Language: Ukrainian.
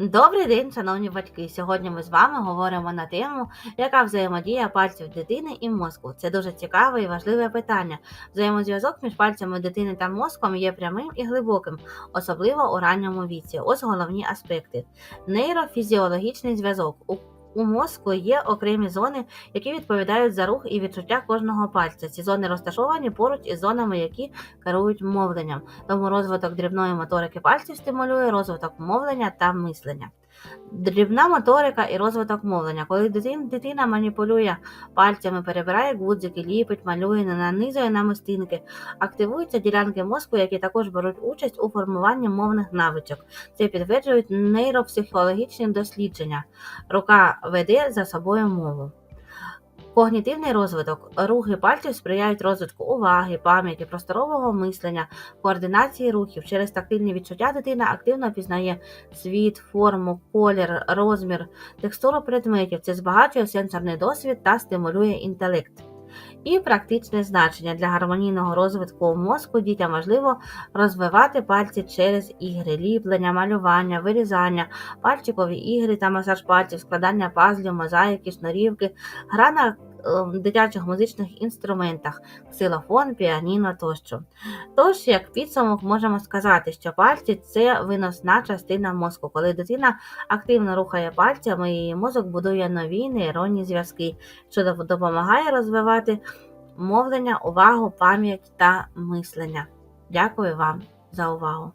Добрий день, шановні батьки! Сьогодні ми з вами говоримо на тему, яка взаємодія пальців дитини і мозку. Це дуже цікаве і важливе питання. Взаємозв'язок між пальцями дитини та мозком є прямим і глибоким, особливо у ранньому віці. Ось головні аспекти. Нейрофізіологічний зв'язок. У мозку є окремі зони, які відповідають за рух і відчуття кожного пальця. Ці зони розташовані поруч із зонами, які керують мовленням. Тому розвиток дрібної моторики пальців стимулює розвиток мовлення та мислення. Дрібна моторика і розвиток мовлення. Коли дитина, маніпулює пальцями, перебирає гудзики, ліпить, малює, нанизує намистинки, активуються ділянки мозку, які також беруть участь у формуванні мовних навичок. Це підтверджують нейропсихологічні дослідження. Рука веде за собою мову. Когнітивний розвиток. Рухи пальців сприяють розвитку уваги, пам'яті, просторового мислення, координації рухів. Через тактильні відчуття дитина активно пізнає світ, форму, колір, розмір, текстуру предметів. Це збагачує сенсорний досвід та стимулює інтелект. І практичне значення для гармонійного розвитку мозку дітям важливо розвивати пальці через ігри, ліплення, малювання, вирізання, пальчикові ігри та масаж пальців, складання пазлів, мозаїки, шнурівки, гра на дитячих музичних інструментах, ксилофон, піаніно тощо. Тож, як підсумок, можемо сказати, що пальці це виносна частина мозку. Коли дитина активно рухає пальцями, її мозок будує нові нейронні зв'язки, що допомагає розвивати мовлення, увагу, пам'ять та мислення. Дякую вам за увагу!